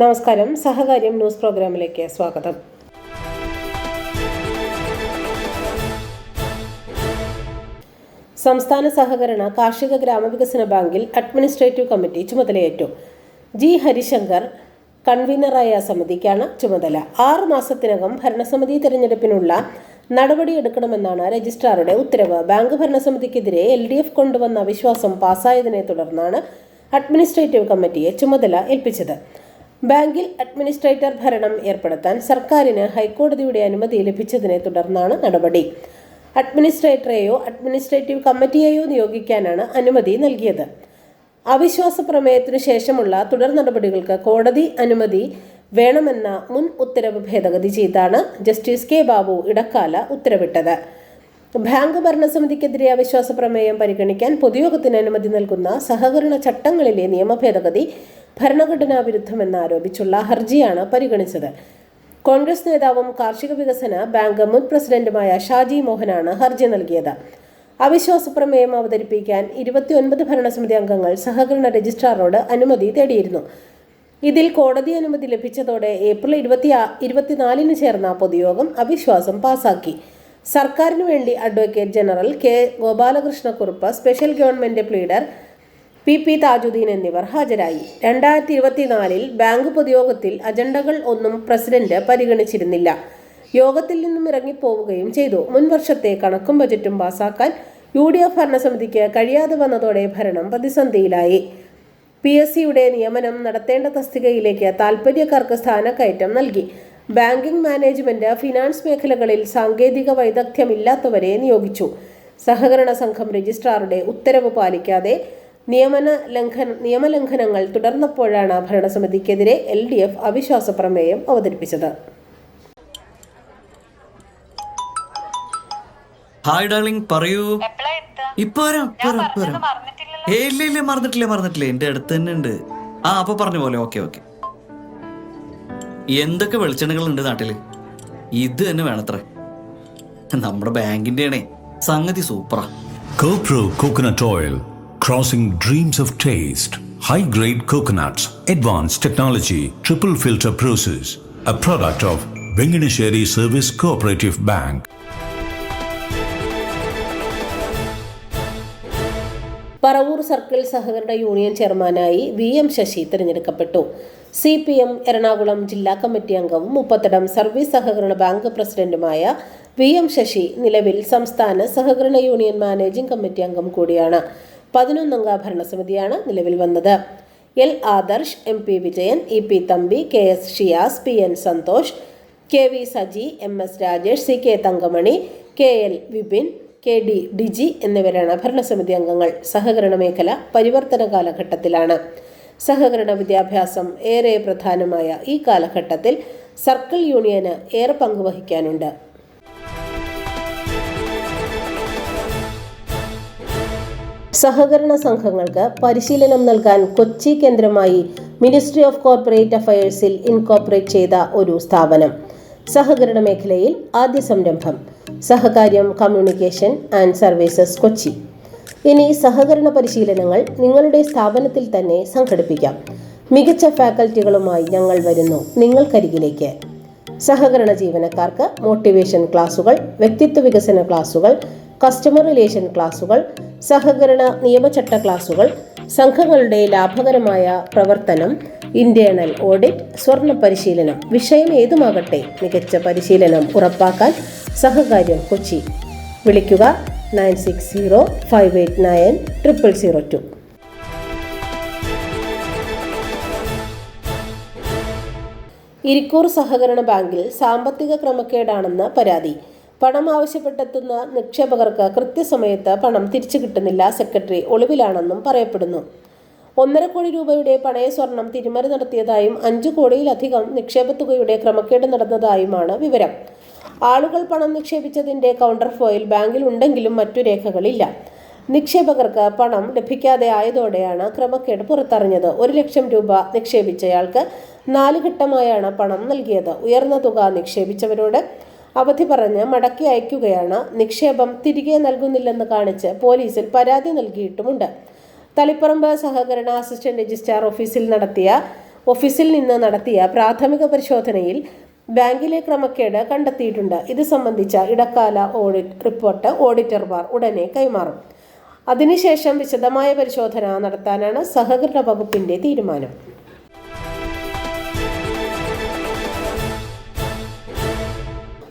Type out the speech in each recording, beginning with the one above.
നമസ്കാരം. സഹകാര്യം ന്യൂസ് പ്രോഗ്രാമിലേക്ക് സ്വാഗതം. സംസ്ഥാന സഹകരണ കാർഷിക ഗ്രാമവികസന ബാങ്കിൽ അഡ്മിനിസ്ട്രേറ്റീവ് കമ്മിറ്റി ചുമതലയേറ്റു. ജി ഹരിശങ്കർ കൺവീനറായ സമിതിക്കാണ് ചുമതല. ആറ് മാസത്തിനകം ഭരണസമിതി തിരഞ്ഞെടുപ്പിനുള്ള നടപടിയെടുക്കണമെന്നാണ് രജിസ്ട്രാറുടെ ഉത്തരവ്. ബാങ്ക് ഭരണസമിതിക്കെതിരെ എൽ ഡി എഫ് കൊണ്ടുവന്ന അവിശ്വാസം പാസ്സായതിനെ തുടർന്നാണ് അഡ്മിനിസ്ട്രേറ്റീവ് കമ്മിറ്റിയെ ചുമതല ഏൽപ്പിച്ചത്. ബാങ്കിൽ അഡ്മിനിസ്ട്രേറ്റർ ഭരണം ഏർപ്പെടുത്താൻ സർക്കാരിന് ഹൈക്കോടതിയുടെ അനുമതി ലഭിച്ചതിനെ തുടർന്നാണ് നടപടി. അഡ്മിനിസ്ട്രേറ്ററെയോ അഡ്മിനിസ്ട്രേറ്റീവ് കമ്മിറ്റിയെയോ നിയോഗിക്കാനാണ് അനുമതി നൽകിയത്. അവിശ്വാസ പ്രമേയത്തിനു ശേഷമുള്ള തുടർ നടപടികൾക്ക് കോടതി അനുമതി വേണമെന്ന മുൻ ഉത്തരവ് ഭേദഗതി ചെയ്താണ് ജസ്റ്റിസ് കെ ബാബു ഇടക്കാല ഉത്തരവിട്ടത്. ബാങ്ക് ഭരണസമിതിക്കെതിരെ അവിശ്വാസ പ്രമേയം പരിഗണിക്കാൻ പൊതുയോഗത്തിന് അനുമതി നൽകുന്ന സഹകരണ ചട്ടങ്ങളിലെ നിയമ ഭേദഗതി ഭരണഘടനാ വിരുദ്ധമെന്നാരോപിച്ചുള്ള ഹർജിയാണ് പരിഗണിച്ചത്. കോൺഗ്രസ് നേതാവും കാർഷിക വികസന ബാങ്ക് മുൻ പ്രസിഡന്റുമായ ഷാജി മോഹനാണ് ഹർജി നൽകിയത്. അവിശ്വാസ പ്രമേയം അവതരിപ്പിക്കാൻ ഇരുപത്തിയൊൻപത് ഭരണസമിതി അംഗങ്ങൾ സഹകരണ രജിസ്ട്രാറോട് അനുമതി തേടിയിരുന്നു. ഇതിൽ കോടതി അനുമതി ലഭിച്ചതോടെ ഏപ്രിൽ ഇരുപത്തി ഇരുപത്തിനാലിന് ചേർന്ന പൊതുയോഗം അവിശ്വാസം പാസാക്കി. സർക്കാരിനു വേണ്ടി advocate general K Gopalakrishna Kurup special government pleader P. P. Thajuddin എന്നിവർ ഹാജരായി. രണ്ടായിരത്തി ഇരുപത്തിനാലിൽ ബാങ്ക് പൊതുയോഗത്തിൽ അജണ്ടകൾ ഒന്നും പ്രസിഡന്റ് പരിഗണിച്ചിരുന്നില്ല. യോഗത്തിൽ നിന്നും ഇറങ്ങിപ്പോവുകയും ചെയ്തു. മുൻ വർഷത്തെ കണക്കും ബജറ്റും പാസാക്കാൻ യു ഡി എഫ് ഭരണസമിതിക്ക് കഴിയാതെ വന്നതോടെ ഭരണം പ്രതിസന്ധിയിലായി. പി. എസ്. സിയുടെ നിയമനം നടത്തേണ്ട തസ്തികയിലേക്ക് താൽപ്പര്യക്കാർക്ക് സ്ഥാനക്കയറ്റം നൽകി. ബാങ്കിംഗ് മാനേജ്മെന്റ് ഫിനാൻസ് മേഖലകളിൽ സാങ്കേതിക വൈദഗ്ധ്യമില്ലാത്തവരെ നിയോഗിച്ചു. സഹകരണ സംഘം രജിസ്ട്രാറുടെ ഉത്തരവ് പാലിക്കാതെ നിയമന ലംഘന നിയമലംഘനങ്ങൾ തുടർന്നപ്പോഴാണ് ഭരണസമിതിക്കെതിരെ എൽ ഡി എഫ് അവിശ്വാസ പ്രമേയം അവതരിപ്പിച്ചത്. ഹായ് ഡാർലിംഗ് പറയൂ? ഇപ്പൊ വരാം ഇല്ല ഇല്ല മറന്നിട്ടില്ല മറന്നിട്ടില്ല. എന്റെ അടുത്ത് തന്നെ ഉണ്ട്. ആ അപ്പൊ പറഞ്ഞ പോലെ ഓക്കെ ഓക്കെ. എന്തൊക്കെ വെളിച്ചെണ്ണകൾ ഉണ്ട് നാട്ടിൽ? ഇത് തന്നെ വേണത്ര. നമ്മുടെ ബാങ്കിന്റെ ആണേ സംഗതി സൂപ്പറാ. Copro coconut Oil, crossing dreams of taste. High grade coconuts, advanced technology, triple filter process. A product of Venganesheri Service Cooperative Bank. Paravur circle സഹകരണ യൂണിയൻ ചെയർമാനായി വി എം ശശി തിരഞ്ഞെടുക്കപ്പെട്ടു സി പി എം എറണാകുളം ജില്ലാ കമ്മിറ്റി അംഗവും Muppathadam service സഹകരണ bank പ്രസിഡന്റുമായ V M Sasi നിലവിൽ സംസ്ഥാന സഹകരണ യൂണിയൻ മാനേജിംഗ് കമ്മിറ്റി അംഗം കൂടിയാണ് പതിനൊന്നംഗ ഭരണസമിതിയാണ് നിലവിൽ വന്നത്. L Adarsh M P Vijayan E P Thampi K S Shiyas P N Santhosh K V Saji M S Rajesh C K Thankamani K L Vipin K D Diji എന്നിവരാണ് ഭരണസമിതി അംഗങ്ങൾ. സഹകരണ മേഖല പരിവർത്തന കാലഘട്ടത്തിലാണ്. സഹകരണ വിദ്യാഭ്യാസം ഏറെ പ്രധാനമായ ഈ കാലഘട്ടത്തിൽ സർക്കിൾ യൂണിയന് ഏറെ പങ്കുവഹിക്കാനുണ്ട് സഹകരണ സംഘങ്ങൾക്ക് പരിശീലനം നൽകാൻ കൊച്ചി കേന്ദ്രമായി മിനിസ്ട്രി ഓഫ് കോർപ്പറേറ്റ് അഫയേഴ്സിൽ ഇൻകോർപ്പറേറ്റ് ചെയ്ത ഒരു സ്ഥാപനം. സഹകരണ മേഖലയിൽ ആദ്യ സംരംഭം. Sahakaryam communication and services Kochi. ഇനി സഹകരണ പരിശീലനങ്ങൾ നിങ്ങളുടെ സ്ഥാപനത്തിൽ തന്നെ സംഘടിപ്പിക്കാം. മികച്ച ഫാക്കൽറ്റികളുമായി ഞങ്ങൾ വരുന്നു നിങ്ങൾക്കരികിലേക്ക്. സഹകരണ ജീവനക്കാർക്ക് മോട്ടിവേഷൻ ക്ലാസുകൾ വ്യക്തിത്വ വികസന ക്ലാസുകൾ കസ്റ്റമർ റിലേഷൻ ക്ലാസുകൾ സഹകരണ നിയമചട്ട ക്ലാസുകൾ സംഘങ്ങളുടെ ലാഭകരമായ പ്രവർത്തനം ഇന്റേണൽ ഓഡിറ്റ് സ്വർണ പരിശീലനം വിഷയം ഏതുമാകട്ടെ മികച്ച പരിശീലനം ഉറപ്പാക്കാൻ സഹകാര്യം കൊച്ചി. വിളിക്കുക nine six zero five eight nine triple zero two Irikkur സഹകരണ ബാങ്കിൽ സാമ്പത്തിക ക്രമക്കേടാണെന്ന് പരാതി. പണം ആവശ്യപ്പെട്ടെത്തുന്ന നിക്ഷേപകർക്ക് കൃത്യസമയത്ത് പണം തിരിച്ചു കിട്ടുന്നില്ല സെക്രട്ടറി ഒളിവിലാണെന്നും പറയപ്പെടുന്നു. ഒന്നര കോടി രൂപയുടെ പണയ സ്വർണം തിരിമറി നടത്തിയതായും അഞ്ചു കോടിയിലധികം നിക്ഷേപത്തുകയുടെ ക്രമക്കേട് നടന്നതായുമാണ് വിവരം. ആളുകൾ പണം നിക്ഷേപിച്ചതിന്റെ കൗണ്ടർ ഫോയിൽ ബാങ്കിൽ ഉണ്ടെങ്കിലും മറ്റു രേഖകളില്ല. നിക്ഷേപകർക്ക് പണം ലഭിക്കാതെ ആയതോടെയാണ് ക്രമക്കേട് പുറത്തറിഞ്ഞത്. ഒരു ലക്ഷം രൂപ നിക്ഷേപിച്ചയാൾക്ക് നാല് ഘട്ടമായാണ് പണം നൽകിയത്. ഉയർന്ന തുക നിക്ഷേപിച്ചവരോട് അവധി പറഞ്ഞ് മടക്കി അയക്കുകയാണ്. നിക്ഷേപം തിരികെ നൽകുന്നില്ലെന്ന് കാണിച്ച് പോലീസിൽ പരാതി നൽകിയിട്ടുമുണ്ട്. തളിപ്പറമ്പ് സഹകരണ അസിസ്റ്റന്റ് രജിസ്ട്രാർ ഓഫീസിൽ നടത്തിയ ഓഫീസിൽ നിന്ന് നടത്തിയ പ്രാഥമിക പരിശോധനയിൽ ബാങ്കിലെ ക്രമക്കേട് കണ്ടെത്തിയിട്ടുണ്ട്. ഇത് സംബന്ധിച്ച ഇടക്കാല ഓഡിറ്റ് റിപ്പോർട്ട് ഓഡിറ്റർമാർ ഉടനെ കൈമാറും. അതിനുശേഷം വിശദമായ പരിശോധന നടത്താനാണ് സഹകരണ വകുപ്പിന്റെ തീരുമാനം.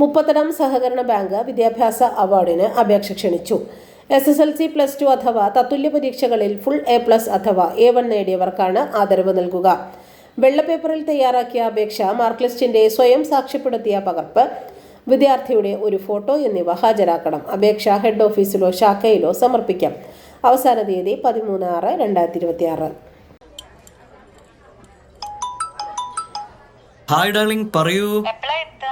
മുപ്പത്തടം സഹകരണ ബാങ്ക് വിദ്യാഭ്യാസ അവാർഡിന് അപേക്ഷ ക്ഷണിച്ചു. S S L C plus two അഥവാ തത്തുല്യ പരീക്ഷകളിൽ ഫുൾ എ പ്ലസ് അഥവാ എ വൺ നേടിയവർക്കാണ് ആദരവ് നൽകുക. വെള്ളപ്പേപ്പറിൽ തയ്യാറാക്കിയ അപേക്ഷ മാർക്ക് ലിസ്റ്റിന്റെ സ്വയം സാക്ഷ്യപ്പെടുത്തിയ പകർപ്പ് വിദ്യാർത്ഥിയുടെ ഒരു ഫോട്ടോ എന്നിവ ഹാജരാക്കണം. അപേക്ഷ ഹെഡ് ഓഫീസിലോ ശാഖയിലോ സമർപ്പിക്കാം. അവസാന തീയതി പതിമൂന്ന് ആറ് രണ്ടായിരത്തി ഇരുപത്തി ആറ് ഹായ് ഡാർലിംഗ് പറയൂ?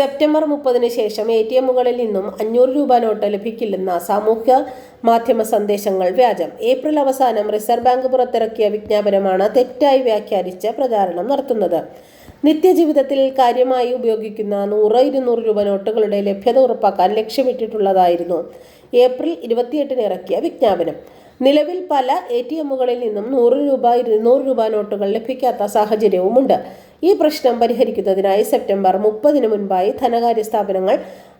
September മുപ്പതിന് ശേഷം എ ടി എമ്മുകളിൽ നിന്നും അഞ്ഞൂറ് രൂപ നോട്ട് ലഭിക്കില്ലെന്ന സാമൂഹ്യ മാധ്യമ സന്ദേശങ്ങൾ വ്യാജം. ഏപ്രിൽ അവസാനം റിസർവ് ബാങ്ക് പുറത്തിറക്കിയ വിജ്ഞാപനമാണ് തെറ്റായി വ്യാഖ്യാനിച്ച് പ്രചാരണം നടത്തുന്നത്. നിത്യജീവിതത്തിൽ കാര്യമായി ഉപയോഗിക്കുന്ന നൂറ് ഇരുന്നൂറ് രൂപ നോട്ടുകളുടെ ലഭ്യത ഉറപ്പാക്കാൻ ലക്ഷ്യമിട്ടിട്ടുള്ളതായിരുന്നു ഏപ്രിൽ ഇരുപത്തിയെട്ടിന് ഇറക്കിയ വിജ്ഞാപനം. നിലവിൽ പല എ ടി എമ്മുകളിൽ നിന്നും നൂറ് രൂപ ഇരുന്നൂറ് രൂപ നോട്ടുകൾ ലഭിക്കാത്ത സാഹചര്യവുമുണ്ട്. ഈ പ്രശ്നം പരിഹരിക്കുന്നതിനായി സെപ്റ്റംബർ മുപ്പതിന് മുൻപായി ധനകാര്യ സ്ഥാപനങ്ങൾ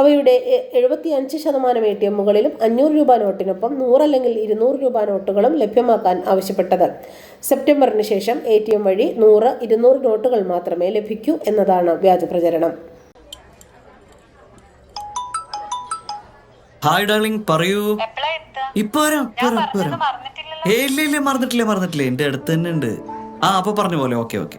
അവയുടെ എഴുപത്തി അഞ്ച് ശതമാനം എ ടി എമ്മുകളിലും അഞ്ഞൂറ് രൂപ നോട്ടിനൊപ്പം നൂറല്ലെങ്കിൽ ഇരുന്നൂറ് രൂപ നോട്ടുകളും ലഭ്യമാക്കാൻ ആവശ്യപ്പെട്ടത്. സെപ്റ്റംബറിന് ശേഷം എ ടി എം വഴി നൂറ് ഇരുന്നൂറ് നോട്ടുകൾ മാത്രമേ ലഭിക്കൂ എന്നതാണ് വ്യാജ പ്രചരണം. ഹായ് ഡാർലിംഗ് പറയൂ. ഇപ്പൊ വരാം ഇല്ല ഇല്ല മറന്നിട്ടില്ല മറന്നിട്ടില്ല. എന്റെ അടുത്ത് തന്നെ ഉണ്ട് ആ അപ്പൊ പറഞ്ഞ പോലെ ഓക്കെ ഓക്കെ.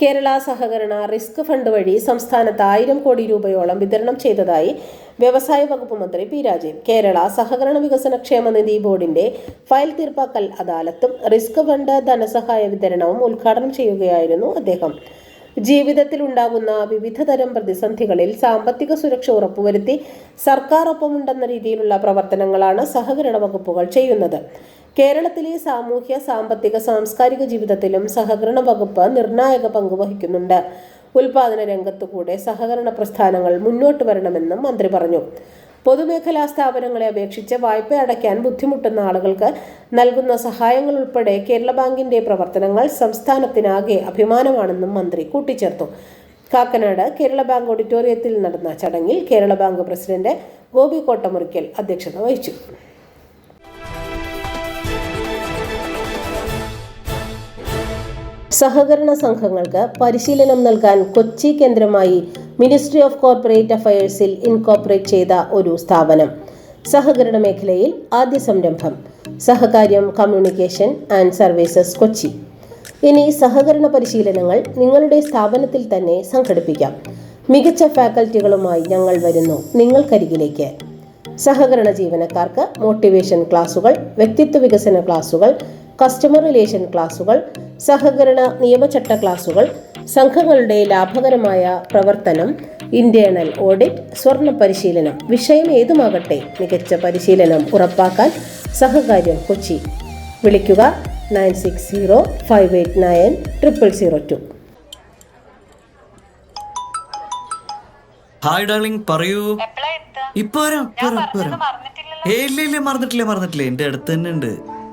Kerala സഹകരണ റിസ്ക് ഫണ്ട് വഴി സംസ്ഥാനത്ത് ആയിരം കോടി രൂപയോളം വിതരണം ചെയ്തതായി വ്യവസായ വകുപ്പ് മന്ത്രി പി രാജീവ്. കേരള സഹകരണ വികസന ക്ഷേമനിധി ബോർഡിന്റെ ഫയൽ തീർപ്പാക്കൽ അദാലത്തും റിസ്ക് ഫണ്ട് ധനസഹായ വിതരണവും ഉദ്ഘാടനം ചെയ്യുകയായിരുന്നു അദ്ദേഹം. ജീവിതത്തിൽ ഉണ്ടാകുന്ന വിവിധ തരം പ്രതിസന്ധികളിൽ സാമ്പത്തിക സുരക്ഷ ഉറപ്പുവരുത്തി സർക്കാർ ഒപ്പമുണ്ടെന്ന രീതിയിലുള്ള പ്രവർത്തനങ്ങളാണ് സഹകരണ വകുപ്പുകൾ ചെയ്യുന്നത്. കേരളത്തിലെ സാമൂഹ്യ സാമ്പത്തിക സാംസ്കാരിക ജീവിതത്തിലും സഹകരണ വകുപ്പ് നിർണായക പങ്ക് വഹിക്കുന്നുണ്ട്. ഉൽപാദന രംഗത്തുകൂടെ സഹകരണ പ്രസ്ഥാനങ്ങൾ മുന്നോട്ട് വരണമെന്നും മന്ത്രി പറഞ്ഞു. പൊതുമേഖലാ സ്ഥാപനങ്ങളെ അപേക്ഷിച്ച് വായ്പ അടയ്ക്കാൻ ബുദ്ധിമുട്ടുന്ന ആളുകൾക്ക് നൽകുന്ന സഹായങ്ങൾ ഉൾപ്പെടെ കേരള ബാങ്കിന്റെ പ്രവർത്തനങ്ങൾ സംസ്ഥാനത്തിനാകെ അഭിമാനമാണെന്നും മന്ത്രി കൂട്ടിച്ചേർത്തു. കാക്കനാട് കേരള ബാങ്ക് ഓഡിറ്റോറിയത്തിൽ നടന്ന ചടങ്ങിൽ കേരള ബാങ്ക് പ്രസിഡന്റ് ഗോപി കോട്ടമുറിക്കൽ അധ്യക്ഷത വഹിച്ചു. സഹകരണ സംഘങ്ങൾക്ക് പരിശീലനം നൽകാൻ കൊച്ചി കേന്ദ്രമായി മിനിസ്ട്രി ഓഫ് കോർപ്പറേറ്റ് അഫയേഴ്സിൽ ഇൻകോർപ്പറേറ്റ് ചെയ്ത ഒരു സ്ഥാപനം. സഹകരണ മേഖലയിൽ ആദ്യ സംരംഭം. Sahakaryam communication and services Kochi. ഇനി സഹകരണ പരിശീലനങ്ങൾ നിങ്ങളുടെ സ്ഥാപനത്തിൽ തന്നെ സംഘടിപ്പിക്കാം. മികച്ച ഫാക്കൽറ്റികളുമായി ഞങ്ങൾ വരുന്നു നിങ്ങൾക്കരികിലേക്ക്. സഹകരണ ജീവനക്കാർക്ക് മോട്ടിവേഷൻ ക്ലാസുകൾ വ്യക്തിത്വ വികസന ക്ലാസുകൾ കസ്റ്റമർ റിലേഷൻ ക്ലാസുകൾ സഹകരണ നിയമചട്ട ക്ലാസുകൾ സംഘങ്ങളുടെ ലാഭകരമായ പ്രവർത്തനം ഇന്റേണൽ ഓഡിറ്റ് സ്വർണ പരിശീലനം വിഷയം ഏതുമാകട്ടെ മികച്ച പരിശീലനം ഉറപ്പാക്കാൻ സഹകാര്യം കൊച്ചി. വിളിക്കുക nine six zero five eight nine triple zero two hi darling പറയൂ. ഇപ്പൊ വരാം. ഇപ്പൊ വരാം ഇപ്പൊ വരാം മറന്നിട്ടില്ലല്ലോ. ഇല്ല ഇല്ല മറന്നിട്ടില്ല മറന്നിട്ടില്ല. എന്റെ അടുത്ത് തന്നെ ഉണ്ട്.